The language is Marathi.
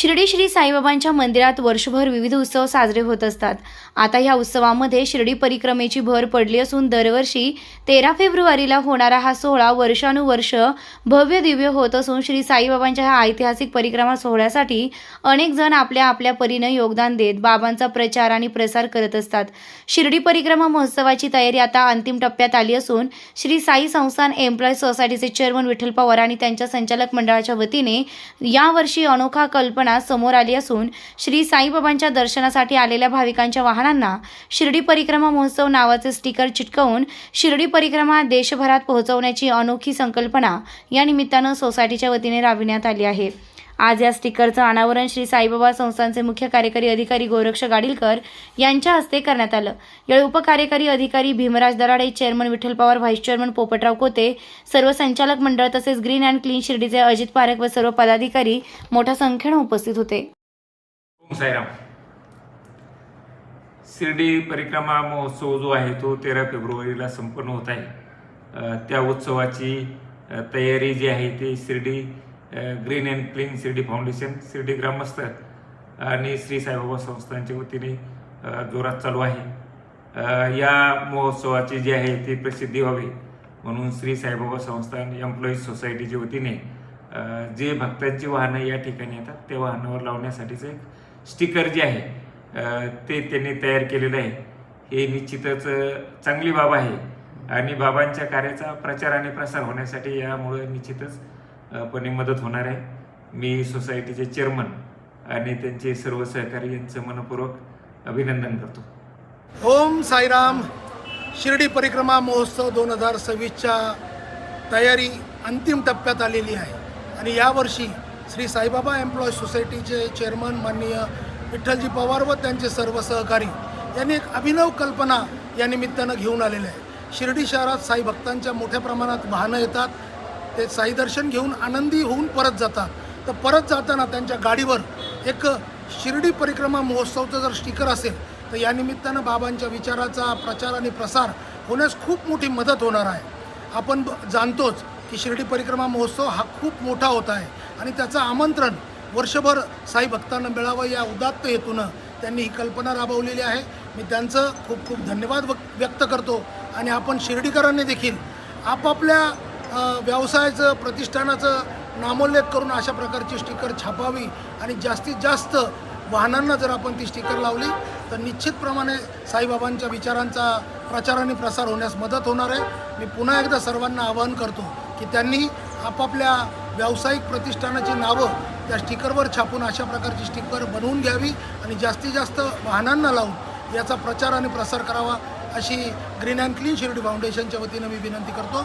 शिर्डी श्री साईबाबांच्या मंदिरात वर्षभर विविध उत्सव साजरे होत असतात. आता ह्या उत्सवामध्ये शिर्डी परिक्रमेची भर पडली असून दरवर्षी तेरा फेब्रुवारीला होणारा हा सोहळा वर्षानुवर्ष भव्य दिव्य होत असून श्री साईबाबांच्या ह्या ऐतिहासिक परिक्रमा सोहळ्यासाठी अनेक जण आपल्या आपल्या परीनं योगदान देत बाबांचा प्रचार आणि प्रसार करत असतात. शिर्डी परिक्रमा महोत्सवाची तयारी आता अंतिम टप्प्यात आली असून श्री साई संस्थान एम्प्लॉय सोसायटीचे चेअरमन विठ्ठल पवार आणि त्यांच्या संचालक मंडळाच्या वतीने यावर्षी अनोखा कल्पना समोर आली असून श्री साईबाबांच्या दर्शनासाठी आलेल्या भाविकांच्या वाहनांना शिर्डी परिक्रमा महोत्सव नावाचे स्टिकर चिटकवून शिर्डी परिक्रमा देशभरात पोहोचवण्याची अनोखी संकल्पना या निमित्तानं सोसायटीच्या वतीने राबविण्यात आली आहे. आज या स्टिकरचं अनावरण श्री साईबाबा संस्थांचे मुख्य कार्यकारी अधिकारी गोरक्ष गाडीलकर यांच्या हस्ते करण्यात आलं. यावेळी उपकार्यकारी अधिकारी Bhimraj Darade chairman Vitthal Pawar vice chairman Popatrao Kote सर्व संचालक मंडळ तसेच ग्रीन अँड क्लीन शिर्डीचे अजित पारक व सर्व पदाधिकारी मोठ्या संख्येनं उपस्थित होते. साईराम. शिर्डी परिक्रमा महोत्सव जो आहे तो तेरा फेब्रुवारीला संपन्न होत आहे. त्या उत्सवाची तयारी जी आहे ती Shirdi green and clean Shirdi foundation Shirdi ग्रामस्थ आणि श्री साईबाबा संस्थांच्या वतीने जोरात चालू आहे. या महोत्सवाची जी आहे ती प्रसिद्धी व्हावी म्हणून श्री साईबाबा संस्थान एम्प्लॉईज सोसायटीच्या वतीने जे भक्तांची वाहनं या ठिकाणी येतात त्या वाहनावर लावण्यासाठीचं एक स्टिकर जे आहे ते त्यांनी तयार केलेलं आहे. हे निश्चितच चांगली बाब आहे आणि बाबांच्या कार्याचा प्रचार आणि प्रसार होण्यासाठी यामुळे निश्चितच पणे मदत होणार आहे. मी सोसायटीचे चेअरमन आणि त्यांचे सर्व सहकारी यांचं मनपूर्वक अभिनंदन करतो. ओम साईराम. शिर्डी परिक्रमा महोत्सव दोन हजार सव्वीसच्या तयारी अंतिम टप्प्यात आलेली आहे. आणि यावर्षी श्री साईबाबा एम्प्लॉय सोसायटीचे चेअरमन माननीय विठ्ठलजी पवार व त्यांचे सर्व सहकारी यांनी एक अभिनव कल्पना या निमित्तानं घेऊन आलेले आहे. शिर्डी शहरात साई भक्तांच्या मोठ्या प्रमाणात वाहनं येतात. ते साई दर्शन घेऊन आनंदी होऊन परत जातात. तर परत जाताना त्यांच्या गाडीवर एक शिर्डी परिक्रमा महोत्सवचं जर स्टिकर असेल तर या निमित्तानं बाबांच्या विचाराचा प्रचार आणि प्रसार होण्यास खूप मोठी मदत होणार आहे. आपण ब- जाणतोच की शिर्डी परिक्रमा महोत्सव हा खूप मोठा होत आहे आणि त्याचं आमंत्रण वर्षभर साई भक्तांना मिळावं या उदात्त हेतूनं त्यांनी ही कल्पना राबवलेली आहे. मी त्यांचं खूप खूप धन्यवाद व्यक्त करतो आणि आपण शिर्डीकरांनी देखील आपापल्या व्यवसायाचं प्रतिष्ठानाचं नामोल्लेख करून अशा प्रकारची स्टिकर छापावी आणि जास्तीत जास्त वाहनांना जर आपण ती स्टिकर लावली तर निश्चितप्रमाणे साईबाबांच्या विचारांचा प्रचार आणि प्रसार होण्यास मदत होणार आहे. मी पुन्हा एकदा सर्वांना आवाहन करतो की त्यांनी आपापल्या व्यावसायिक प्रतिष्ठानाची नावं त्या स्टिकरवर छापून अशा प्रकारची स्टिकर बनवून घ्यावी आणि जास्तीत जास्त वाहनांना लावून याचा प्रचार आणि प्रसार करावा अशी ग्रीन अँड क्लीन शिर्डी फाउंडेशनच्या वतीनं मी विनंती करतो.